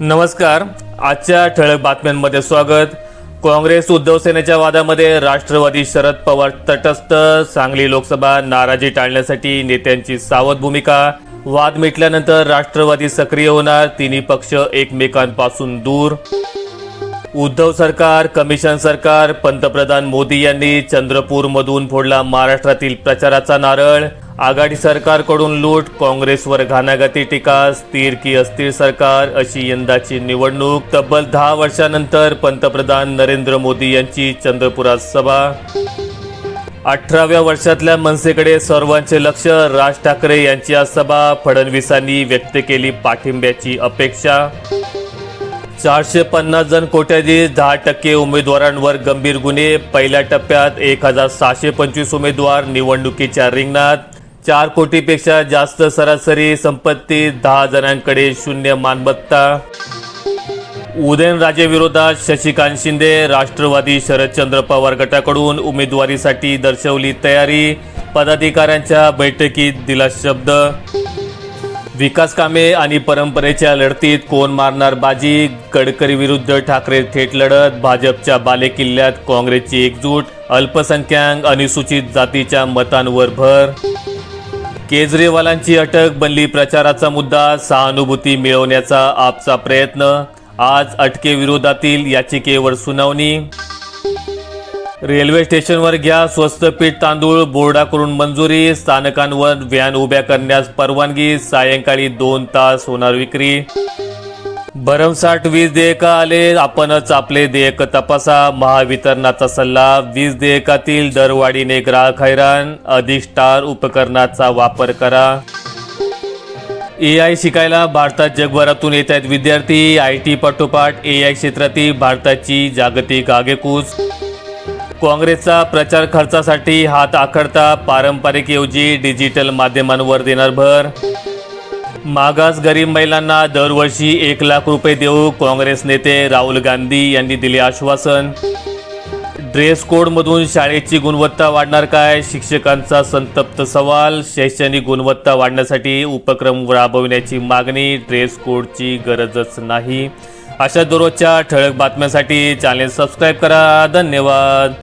नमस्कार. आजच्या ठळक बातम्यांमध्ये स्वागत. काँग्रेस उद्धव सेनेच्या वादामध्ये राष्ट्रवादी शरद पवार तटस्थ. सांगली लोकसभा नाराजी टाळण्यासाठी नेत्यांची सावध भूमिका. वाद मिटल्यानंतर राष्ट्रवादी सक्रिय होणार तिन्ही पक्ष एकमेकांपासून दूर. उद्धव सरकार कमिशन सरकार पंतप्रधान मोदी यांनी चंद्रपूरमधून फोडला महाराष्ट्रातील प्रचाराचा नारळ. आघाडी सरकारकडून लूट काँग्रेसवर घाणाघाती टीका स्थिर की अस्थिर सरकार अशी यंदाची निवडणूक. तब्बल दहा वर्षानंतर पंतप्रधान नरेंद्र मोदी यांची चंद्रपुरात सभा. अठराव्या वर्षातल्या मनसेकडे सर्वांचे लक्ष राज ठाकरे यांची आज सभा. फडणवीसांनी व्यक्त केली पाठिंब्याची अपेक्षा. चारशे पन्नास जण कोट्याधीश दहा टक्के उमेदवारांवर गंभीर गुन्हे. पहिल्या टप्प्यात एक हजार सहाशे पंचवीस उमेदवार निवडणुकीच्या रिंगणात. चार कोटीपेक्षा जास्त सरासरी संपत्ती दहा जणांकडे शून्य मालमत्ता. उदयनराजेविरोधात शशिकांत शिंदे राष्ट्रवादी शरदचंद्र पवार गटाकडून उमेदवारीसाठी दर्शवली तयारी पदाधिकाऱ्यांच्या बैठकीत दिला शब्द विकास कामे आणि परंपरेच्या लढतीत कोण मारणार बाजी? गडकरी विरुद्ध ठाकरे थेट लढत भाजपच्या बालेकिल्ल्यात काँग्रेसची एकजूट अल्पसंख्याक अनुसूचित जातीच्या मतांवर भर. केजरीवालांची अटक बनली प्रचाराचा मुद्दा सहानुभूती मिळवण्याचा आपचा प्रयत्न आज अटकेविरोधातील याचिकेवर सुनावणी. रेल्वे स्टेशनवर घ्या स्वस्त पीठ तांदूळ बोर्डाकडून मंजुरी स्थानकांवर व्हॅन उभ्या करण्यास परवानगी सायंकाळी दोन तास होणार विक्री. भरमसाठ वीज देयक आले आपणच आपले देयक तपासा. महावितरणाचा सल्ला वीज देयकातील दरवाढीने ग्राहक हैराण अधिक स्टार उपकरणाचा वापर करा. ए आय शिकायला भारतात जगभरातून येत आहेत विद्यार्थी. आय टी पाठोपाठ ए आय क्षेत्रातील भारताची जागतिक आगेकूच. काँग्रेसचा प्रचार खर्चासाठी हात आखडता. पारंपरिक ऐवजी डिजिटल माध्यमांवर देणार भर. मागास गरीब महिलांना दरवर्षी एक लाख रुपये देऊ काँग्रेस नेते राहुल गांधी यांनी दिले आश्वासन. ड्रेस कोडमधून शाळेची गुणवत्ता वाढणार काय? शिक्षकांचा संतप्त सवाल. शैक्षणिक गुणवत्ता वाढण्यासाठी उपक्रम राबविण्याची मागणी. ड्रेस कोडची गरजच नाही. अशा दररोजच्या ठळक बातम्यांसाठी चॅनेल सबस्क्राईब करा. धन्यवाद.